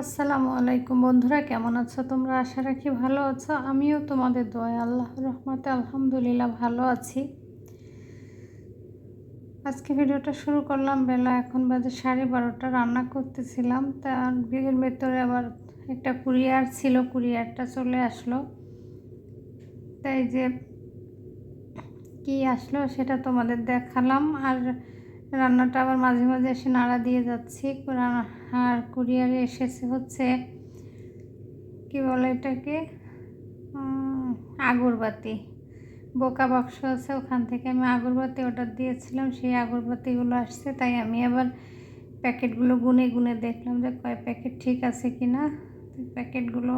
আসসালামু আলাইকুম বন্ধুরা, কেমন আছো তোমরা? আশা রাখি ভালো আছো। আমিও তোমাদের দোয়া আল্লাহ রহমতে আলহামদুলিল্লাহ ভালো আছি। আজকে ভিডিওটা শুরু করলাম, বেলা এখন বাজে সাড়ে বারোটা, রান্না করতেছিলাম। তার বিয়ের ভেতরে আবার একটা কুরিয়ার ছিল, কুরিয়ারটা চলে আসলো। তাই যে কি আসলো সেটা তোমাদের দেখালাম। আর রান্নাটা আবার মাঝে মাঝে এসে নাড়া দিয়ে যাচ্ছি। আর কুরিয়ারে এসেছে হচ্ছে, কি বলে এটাকে? আগরবাতি। বোকা বাক্স আছে ওখান থেকে। আমি আগরবাতি অর্ডার দিয়েছিলাম, সেই আগরবাতিগুলো আসছে, তাই আমি আবার প্যাকেটগুলো গুনে গুনে দেখলাম যে কয় প্যাকেট ঠিক আছে কি না। প্যাকেটগুলো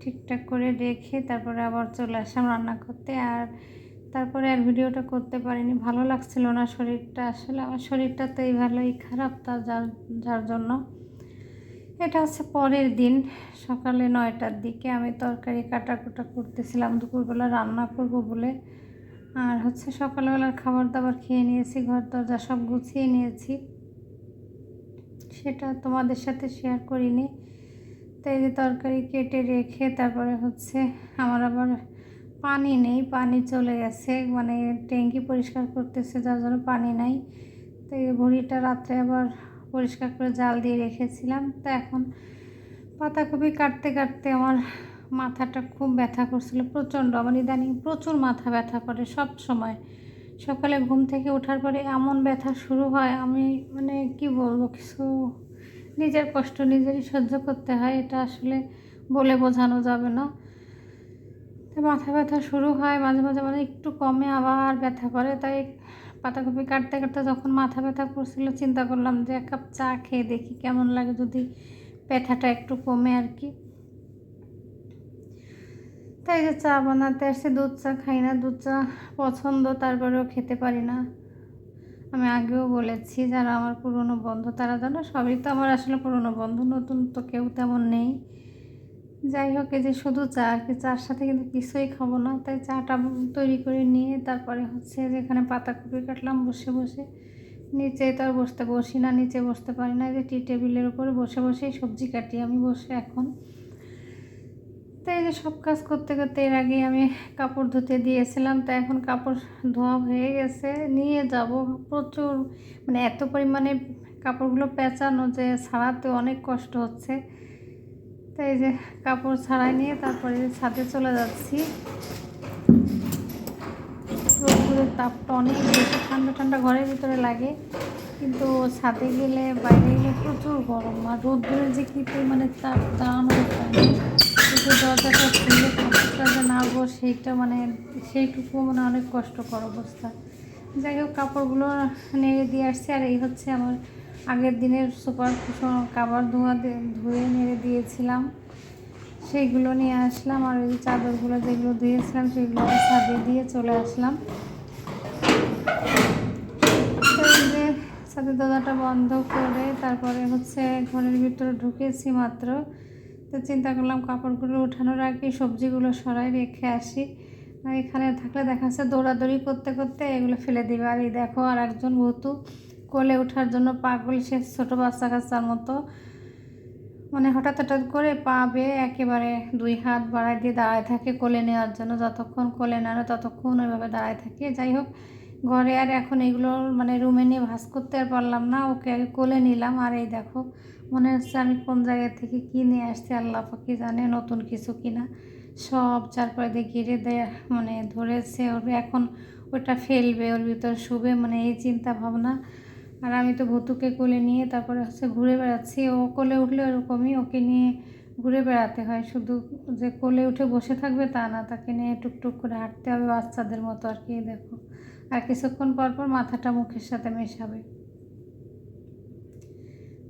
ঠিকঠাক করে রেখে তারপরে আবার চলে আসলাম রান্না করতে। আর তারপরে আর ভিডিওটা করতে পারিনি। ভালো লাগছিল না শরীরটা। আসলে আমার শরীরটা তো এই ভালোই খারাপ তা যার যার জন্য। এটা হচ্ছে পরের দিন, সকালে নয়টার দিকে আমি তরকারি কাটাকুটা করতেছিলাম, দুপুরবেলা রান্না করব বলে। আর হচ্ছে সকালবেলার খাবার দাবার খেয়ে নিয়েছি ঘর দরজা সব গুছিয়ে নিয়েছি। সেটা তোমাদের সাথে শেয়ার করিনি। তাই যে তরকারি কেটে রেখে তারপরে হচ্ছে আমার আবার পানি নেই, পানি চলে গেছে মানে ট্যাঙ্কি পরিষ্কার করতেছে, যার জন্য পানি নাই। তো এই ভুড়িটা রাত্রে আবার পরিষ্কার করে জাল দিয়ে রেখেছিলাম। তো এখন পাতাকপি কাটতে কাটতে আমার মাথাটা খুব ব্যথা করছিল, প্রচণ্ড। আমার ইদানিং প্রচুর মাথা ব্যথা করে সব সময়। সকালে ঘুম থেকে ওঠার পরে এমন ব্যথা শুরু হয়, আমি মানে কি বলব, কিছু নিজের কষ্ট নিজেরই সহ্য করতে হয়, এটা আসলে বলে বোঝানো যাবে না। তো মাথা ব্যথা শুরু হয়, মাঝে মাঝে মানে একটু কমে আবার ব্যথা করে, তাই পাতাকপি কাটতে কাটতে যখন মাথা ব্যথা করছিল, চিন্তা করলাম যে এক কাপ চা খেয়ে দেখি কেমন লাগে যদি ব্যথাটা একটু কমে আর কি। তাই যে চা বানাতে আসছে, দুধ চা খাই না, দুধ চা পছন্দ, তারপরেও খেতে পারি না। আমি আগেও বলেছি, যারা আমার পুরনো বন্ধু, তারা জানো সবই তো আমার আসলে পুরনো বন্ধু, নতুন তো কেউ তেমন নেই। যাই হোক, এই যে শুধু চা আর কি, চার সাথে কিন্তু কিছুই খাব না। তাই চাটা তৈরি করে নিয়ে তারপরে হচ্ছে যেখানে পাতাকপি কাটলাম বসে বসে। নিচে তো আর বসতে বসি না, নিচে বসতে পারি না। যে টি টেবিলের উপরে বসে বসেই সবজি কাটি আমি বসে এখন। তো এই যে সব কাজ করতে করতে এর আগে আমি কাপড় ধুতে দিয়েছিলাম, তো এখন কাপড় ধোয়া হয়ে গেছে। নিয়ে যাব। প্রচুর মানে এত পরিমাণে কাপড়গুলো পেঁচানো যে ছাড়াতে অনেক কষ্ট হচ্ছে। তাই যে কাপড় ছাড়াই নিয়ে তারপরে ছাদে চলে যাচ্ছি। রোদ্দুরের তাপটা অনেক বেশি, ঠান্ডা ঠান্ডা ঘরের ভিতরে লাগে। কিন্তু ছাদে গেলে, বাইরে গেলে প্রচুর গরম। আর রোদ্দুরে যে কী পরিমাণে তাপ দাঁড়ানো কিন্তু দরজাটা খুলে কাপড়টা যে নাড়বো সেইটা মানে সেইটুকু মানে অনেক কষ্টকর অবস্থা। যাই হোক, কাপড়গুলো নেড়ে দিয়ে আসছি। আর এই হচ্ছে আমার আগের দিনের সুপার কুশন কাবার ধোয়া ধুয়ে নেড়ে দিয়েছিলাম। সেইগুলো নিয়ে আসলাম আর ওই চাদরগুলো যেগুলো ধুয়েছিলাম সেগুলো ছাদে দিয়ে চলে আসলাম। ছাদের দরজাটা বন্ধ করে তারপরে হচ্ছে ঘরের ভিতরে ঢুকেছি মাত্র। তো চিন্তা করলাম কাপড়গুলো উঠানোর আগে সবজিগুলো সরাই রেখে আসি। এখানে থাকলে দেখা যাচ্ছে দৌড়াদৌড়ি করতে করতে এগুলো ফেলে দিবে। আর এই দেখো আর একজন ভুতু কোলে ওঠার জন্য পাগল সে ছোটো বাচ্চা কাচ্চার মতো। মানে হঠাৎ হঠাৎ করে পা বেয়ে একেবারে দুই হাত বাড়ায় দিয়ে দাঁড়ায় থাকে কোলে নেওয়ার জন্য। যতক্ষণ কোলে নেয় ততক্ষণ ওইভাবে দাঁড়ায় থাকে। যাই হোক, ঘরে আর এখন এগুলো মানে রুমে নিয়ে ভাস করতে আর পারলাম না। ওকে আগে কোলে নিলাম। আর এই দেখো, মনে হচ্ছে আমি কোন জায়গা থেকে কী নিয়ে আসছি, আল্লাহ পাকি জানে নতুন কিছু কিনা সব চারপাড়ে দিয়ে ঘিরে দেয় মানে ধরেছে ওর। এখন ওটা ফেলবে, ওর ভিতরে শুবে মানে এই চিন্তা ভাবনা। আর আমি তো ভুতুকে কোলে নিয়ে তারপরে হচ্ছে ঘুরে বেড়াচ্ছি। ও কোলে উঠলে ওরকমই ওকে নিয়ে ঘুরে বেড়াতে হয়। শুধু যে কোলে উঠে বসে থাকবে তা না, তাকে নিয়ে টুকটুক করে হাঁটতে হবে বাচ্চাদের মতো আর কি দেখো। আর কিছুক্ষণ পর পর মাথাটা মুখের সাথে মেশাবে।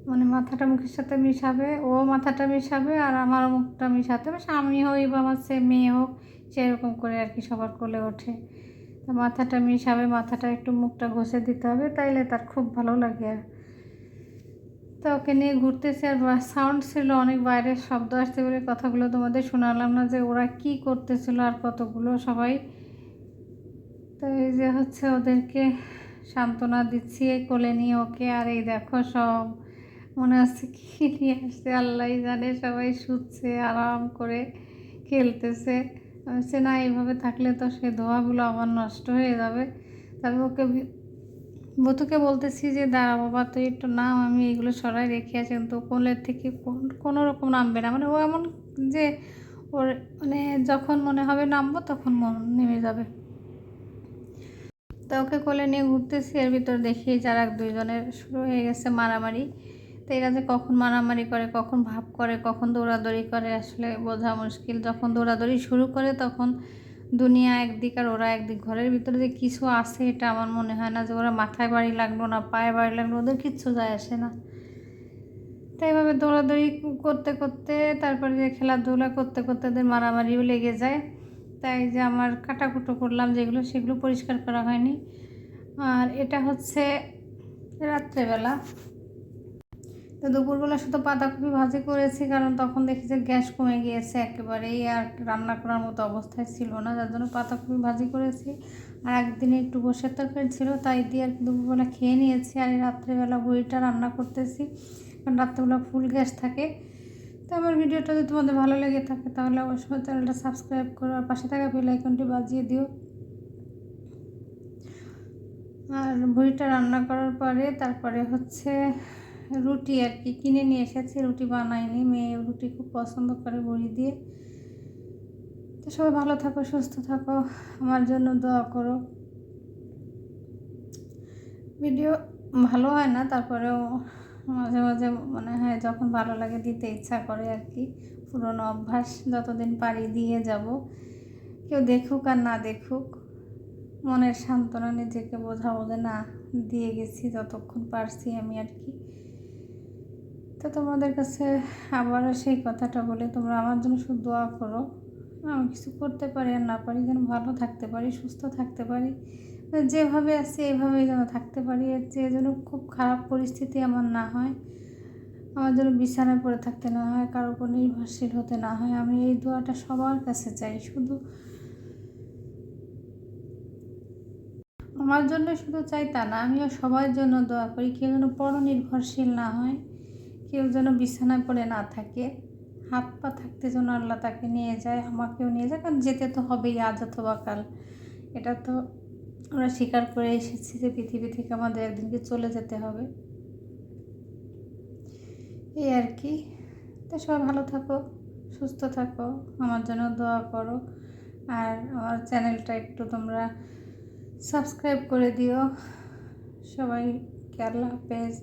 মানে মাথাটা মুখের সাথে মিশাবে, ও মাথাটা মিশাবে আর আমার মুখটা মিশাতে হবে। স্বামী হোক বা আমার সে মেয়ে হোক সেরকম করে আর কি সবার কোলে ওঠে। মাথাটা মিশাবে, মাথাটা একটু মুখটা ঘষে দিতে হবে, তাইলে তার খুব ভালো লাগে। আর তো ওকে নিয়ে ঘুরতেছে আর সাউন্ড ছিল, অনেক বাইরের শব্দ আসতে বলে কথাগুলো তোমাদের শোনালাম না যে ওরা কি করতেছিল আর কতগুলো সবাই। তো এই যে হচ্ছে ওদেরকে সান্ত্বনা দিচ্ছি এই কোলে নিয়ে ওকে, আর এই দেখো সব। মনে হচ্ছে কী নিয়ে আসছে আল্লাহ জানে সবাই শুচ্ছে, আরাম করে খেলতেছে। বলছি, না এইভাবে থাকলে তো সে ধোয়াগুলো আবার নষ্ট হয়ে যাবে। তবে ওকে বতুকে বলতেছি যে দাঁড়া বাবা তুই একটু নাম আমি এগুলো সরাই রেখে আছি কিন্তু কোলের থেকে কোনো রকম নামবে না। মানে ও এমন যে ওর মানে যখন মনে হবে নামবো তখন মন নেমে যাবে। তা ওকে কোলে নিয়ে ঘুরতেছি এর ভিতর দেখি যারা দুইজনের শুরু হয়ে গেছে মারামারি। তো এরা যে কখন মারামারি করে, কখন ভাব করে, কখন দৌড়াদৌড়ি করে আসলে বোঝা মুশকিল। যখন দৌড়াদৌড়ি শুরু করে তখন দুনিয়া একদিক আর ওরা একদিক। ঘরের ভিতরে যে কিছু আছে এটা আমার মনে হয় না যে ওরা মাথায় বাড়ি লাগল না, পায়ে বাড়ি লাগল, ওদের কিচ্ছু যায় আসে না। তো এইভাবে দৌড়াদৌড়ি করতে করতে, তারপরে যে খেলাধুলা করতে করতে ওদের মারামারিও লেগে যায়। তাই যে আমার কাটাকুটো করলাম যেগুলো, সেগুলো পরিষ্কার করা হয়নি। আর এটা হচ্ছে রাত্রেবেলা। তো দুপুরবেলা শুধু পাতাকপি ভাজি করেছি, কারণ তখন দেখি যে গ্যাস কমে গিয়েছে একেবারেই আর রান্না করার মতো অবস্থায় ছিল না, যার জন্য পাতাকপি ভাজি করেছি। আর একদিনে একটু বসে তরকারি ছিল, তাই দিয়ে আর দুপুরবেলা খেয়ে নিয়েছি। আর রাত্রেবেলা বড়িটা রান্না করতেছি, কারণ রাত্রেবেলা ফুল গ্যাস থাকে। তো আমার ভিডিওটা যদি তোমাদের ভালো লেগে থাকে, তাহলে অবশ্যই চ্যানেলটা সাবস্ক্রাইব করো আর পাশে থাকা বেল আইকনটি বাজিয়ে দিও। আর ভুড়িটা রান্না করার পরে তারপরে হচ্ছে রুটি আর কি। কিনে নিয়ে এসেছি, রুটি বানাইনি, মেয়ে রুটি খুব পছন্দ করে বড়ি দিয়ে। তো সবাই ভালো থাকো, সুস্থ থাকো, আমার জন্য দোয়া করো। ভিডিও ভালো হয় না, তারপরেও মাঝে মাঝে মনে হয় যখন ভালো লাগে দিতে ইচ্ছা করে আর কি। পুরনো অভ্যাস, যতদিন পারি দিয়ে যাব। কেউ দেখুক আর না দেখুক, মনের সান্ত্বনা নিজেকে বোঝাবো যে না, দিয়ে গেছি, যতক্ষণ পারছি আমি আর কি। তো তোমাদের কাছে আবারও সেই কথাটা বলে, তোমরা আমার জন্য শুধু দোয়া করো। আমি কিছু করতে পারি আর না পারি, যেন ভালো থাকতে পারি, সুস্থ থাকতে পারি। যেভাবে আছে এইভাবেই যেন থাকতে পারি এর চেয়ে যেন খুব খারাপ পরিস্থিতি আমার না হয়, আমার যেন বিছানায় পড়ে থাকতে না হয়, কারোর উপর নির্ভরশীল হতে না হয়, আমি এই দোয়াটা সবার কাছে চাই, শুধু আমার জন্য শুধু চাই তা না, আমিও সবার জন্য দোয়া করি, কেউ যেন পরনির্ভরশীল না হয়। কেউ যেন বিছানায় পড়ে না থাকে, হাত পা থাকতে যেন আল্লাহ তাকে নিয়ে যায়, আমাকেও নিয়ে যায়, কারণ যেতে তো হবেই আজ অথবা কাল। এটা তো আমরা স্বীকার করে এসেছি যে পৃথিবী থেকে আমাদের একদিনকে চলে যেতে হবে। এই আর কি। তো সবাই ভালো থাকো, সুস্থ থাকো, আমার জন্য দোয়া করো। আর আমার চ্যানেলটা একটু তোমরা সাবস্ক্রাইব করে দিও। সবাইকে আল্লাহ হাফেজ।